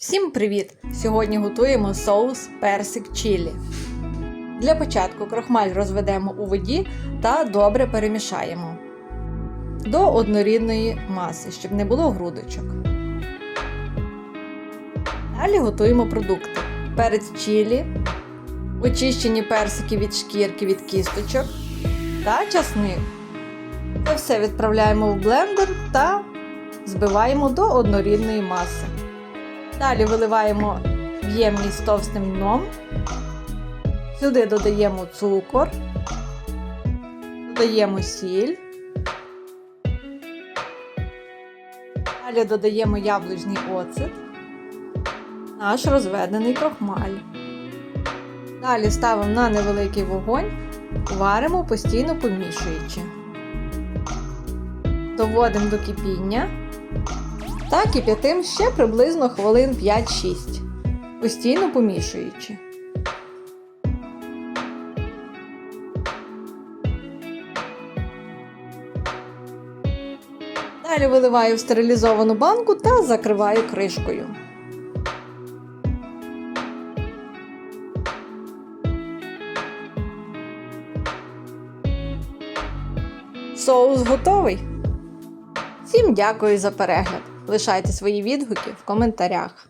Всім привіт! Сьогодні готуємо соус персик чілі. Для початку крохмаль розведемо у воді та добре перемішаємо до однорідної маси, щоб не було грудочок. Далі готуємо продукти: перець чілі, очищені персики від шкірки від кісточок та часник. Це все відправляємо в блендер та збиваємо до однорідної маси. Далі виливаємо ємність з товстим дном. Сюди додаємо цукор, додаємо сіль. Далі додаємо яблучний оцет, наш розведений крохмаль. Далі ставимо на невеликий вогонь, варимо постійно помішуючи. Доводимо до кипіння та кип'ятим ще приблизно хвилин 5-6, постійно помішуючи. Далі виливаю в стерилізовану банку та закриваю кришкою. Соус готовий. Всім дякую за перегляд. Лишайте свої відгуки в коментарях.